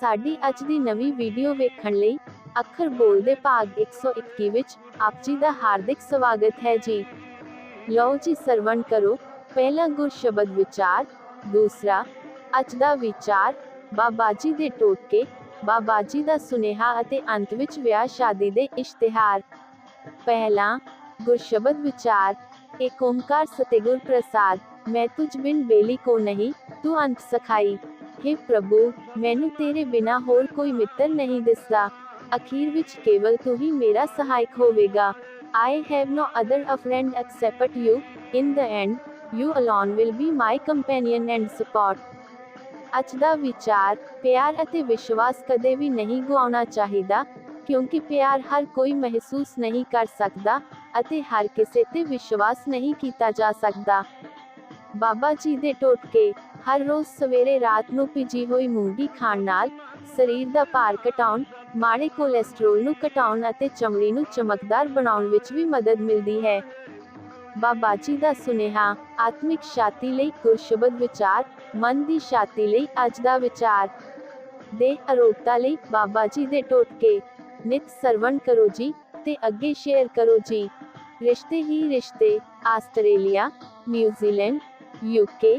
ਸਾਡੀ ਅੱਜ ਦੀ ਨਵੀਂ ਵੀਡੀਓ ਵੇਖਣ ਲਈ ਅੱਖਰ ਬੋਲਦੇ ਭਾਗ 121 ਵਿੱਚ ਆਪ ਜੀ ਦਾ ਹਾਰਦਿਕ ਸਵਾਗਤ ਹੈ ਜੀ। ਲਓ ਜੀ ਸਰਵਣ ਕਰੋ। ਪਹਿਲਾ ਗੁਰ ਸ਼ਬਦ ਵਿਚਾਰ ਦੂਸਰਾ ਅੱਜ ਦਾ ਵਿਚਾਰ ਬਾਬਾ ਜੀ ਦੇ ਟੋਟਕੇ ਬਾਬਾ ਜੀ ਦਾ ਸੁਨੇਹਾ ਅਤੇ ਅੰਤ ਵਿੱਚ ਵਿਆਹ ਸ਼ਾਦੀ ਦੇ ਇਸ਼ਤਿਹਾਰ। ਪਹਿਲਾ ਗੁਰ ਸ਼ਬਦ ਵਿਚਾਰ ਏਕ ਓੰਕਾਰ ਸਤਿਗੁਰ ਪ੍ਰਸਾਦ ਮੈਂ ਤੁਝ ਬਿਨ ਬੇਲੀ ਕੋ ਨਹੀਂ ਤੂੰ ਅੰਤ ਸਖਾਈ। हे ਪ੍ਰਭੂ, ਮੈਨੂੰ ਤੇਰੇ ਬਿਨਾ ਹੋਰ ਕੋਈ ਮਿੱਤਰ ਨਹੀਂ ਦਿਸਦਾ। ਅਖੀਰ ਵਿੱਚ ਕੇਵਲ ਤੂੰ ਹੀ ਮੇਰਾ ਸਹਾਇਕ ਹੋਵੇਗਾ। I have no other a friend except you. In the end, you alone will be my companion and support. ਅੱਜ ਦਾ ਵਿਚਾਰ ਪਿਆਰ ਅਤੇ ਵਿਸ਼ਵਾਸ ਕਦੇ ਵੀ ਨਹੀਂ ਗੁਆਉਣਾ ਚਾਹੀਦਾ, ਕਿਉਂਕਿ ਪਿਆਰ ਹਰ ਕੋਈ ਮਹਿਸੂਸ ਨਹੀਂ ਕਰ ਸਕਦਾ ਅਤੇ ਹਰ ਕਿਸੇ ਤੇ ਵਿਸ਼ਵਾਸ ਨਹੀਂ ਕੀਤਾ ਜਾ ਸਕਦਾ। ਬਾਬਾ ਜੀ ਦੇ ਟੋਟਕੇ ਹਰ ਰੋਜ਼ ਸਵੇਰੇ ਰਾਤ ਨੂੰ ਭਿੱਜੀ ਹੋਈ ਮੂੰਗੀ ਖਾਣ ਨਾਲ ਸਰੀਰ ਦਾ ਭਾਰ ਘਟਾਉਣ, ਮਾੜੇ ਕੋਲੇਸਟ੍ਰੋਲ ਨੂੰ ਘਟਾਉਣ ਅਤੇ ਚਮੜੀ ਨੂੰ ਚਮਕਦਾਰ ਬਣਾਉਣ ਵਿੱਚ ਵੀ ਮਦਦ ਮਿਲਦੀ ਹੈ। ਬਾਬਾ ਜੀ ਦਾ ਸੁਨੇਹਾ, ਆਤਮਿਕ ਸ਼ਾਂਤੀ ਲਈ ਗੁਰਸ਼ਬਦ ਵਿਚਾਰ, ਮਨ ਦੀ ਸ਼ਾਂਤੀ ਲਈ ਅੱਜ ਦਾ ਵਿਚਾਰ ਦੇ ਅਰੋਗਤਾ ਲਈ ਬਾਬਾ ਜੀ ਦੇ ਟੋਟਕੇ, ਨਿਤ ਸਰਵਣ ਕਰੋ ਜੀ ਤੇ ਅੱਗੇ ਸ਼ੇਅਰ ਕਰੋ ਜੀ। ਰਿਸ਼ਤੇ ਹੀ ਰਿਸ਼ਤੇ, Australia New Zealand UK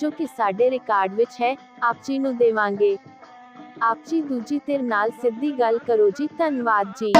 ਜੋ ਕਿ ਸਾਡੇ ਰਿਕਾਰਡ ਵਿੱਚ ਹੈ, ਆਪ ਜੀ ਨੂੰ ਦੇਵਾਂਗੇ। ਆਪ ਜੀ ਦੂਜੀ ਧਿਰ ਨਾਲ ਸਿੱਧੀ ਗੱਲ ਕਰੋ ਜੀ, ਧੰਨਵਾਦ ਜੀ।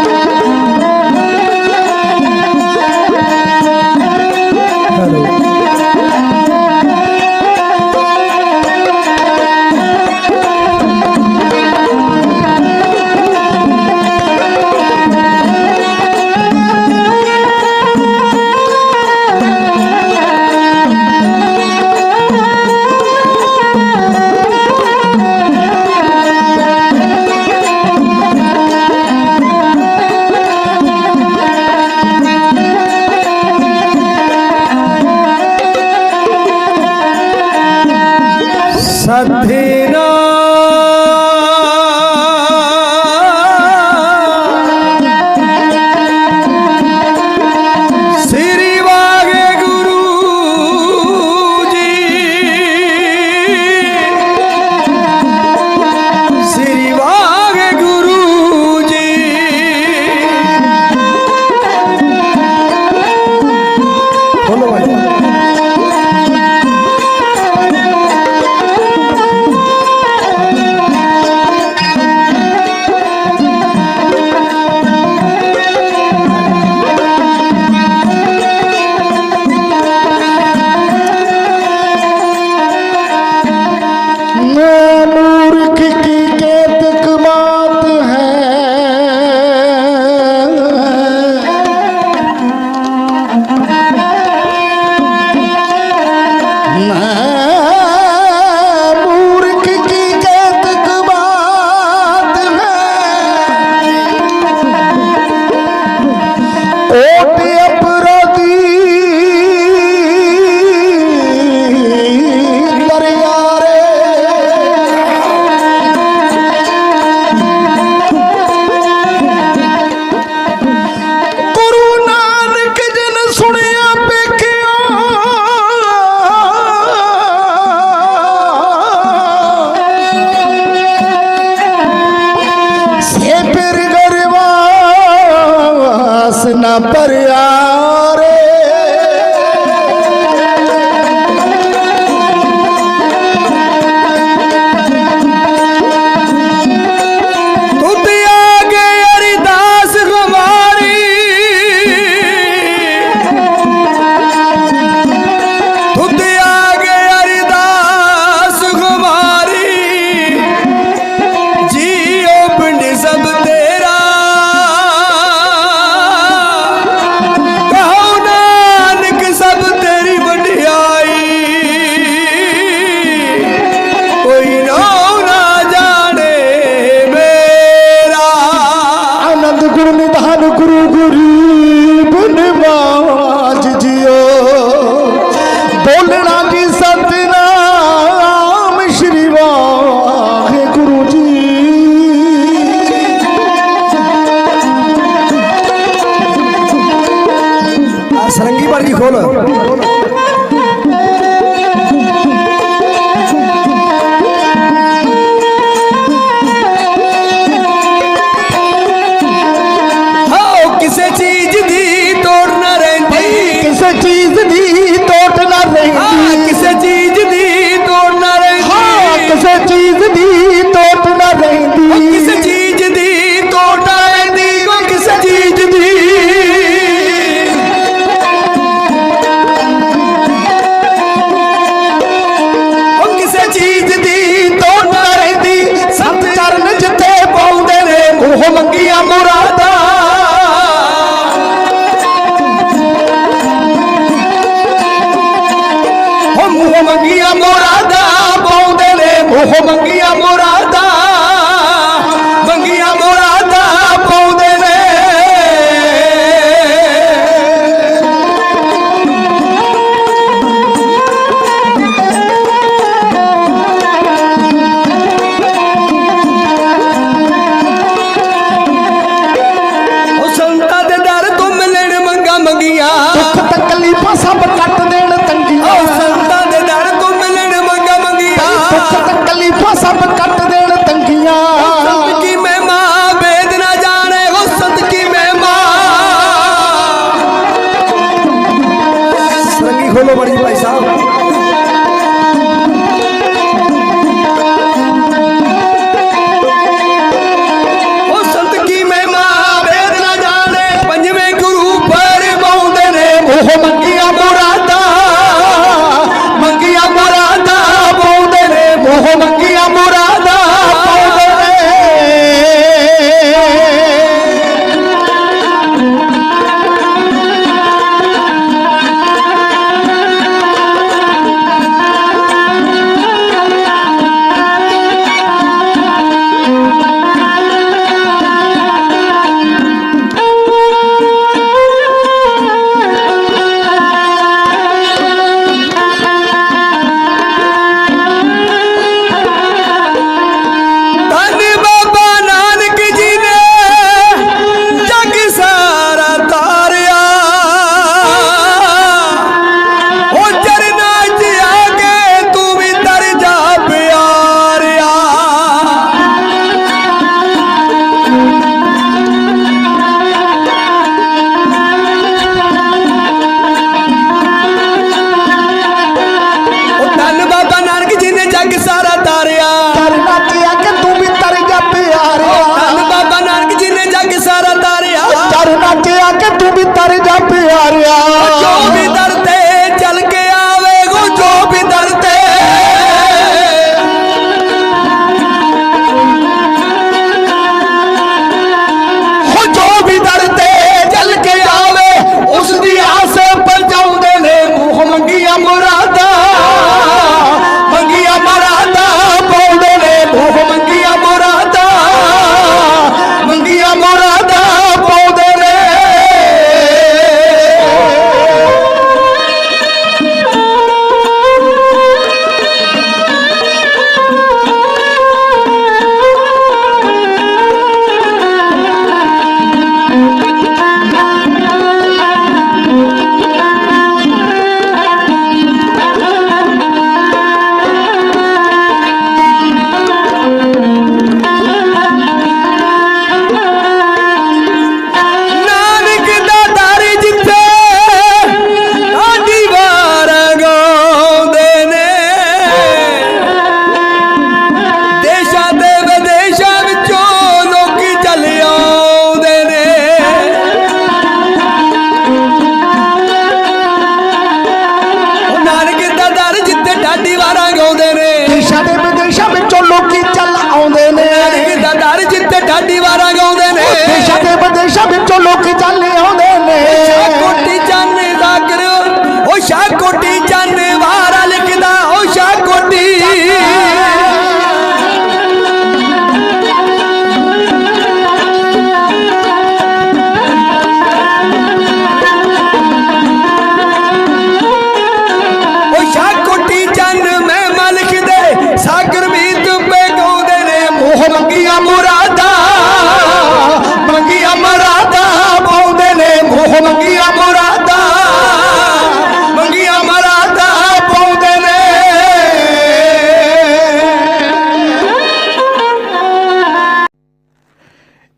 春天。ਵੰਗੀਆਂ ਮੁਰਾਦਾ ਵੰਗੀਆਂ ਮੁਰਾਦਾ ਪਾਉਂਦੇ ਨੇ। ਉਹ ਸੰਤਾਂ ਦੇ ਦਰ ਤੋਂ ਮਿਲਣ ਮੰਗਾ ਮੰਗੀਆਂ। ਦੁੱਖ ਤਕਲੀਫਾਂ ਸਭ ਕੱਟ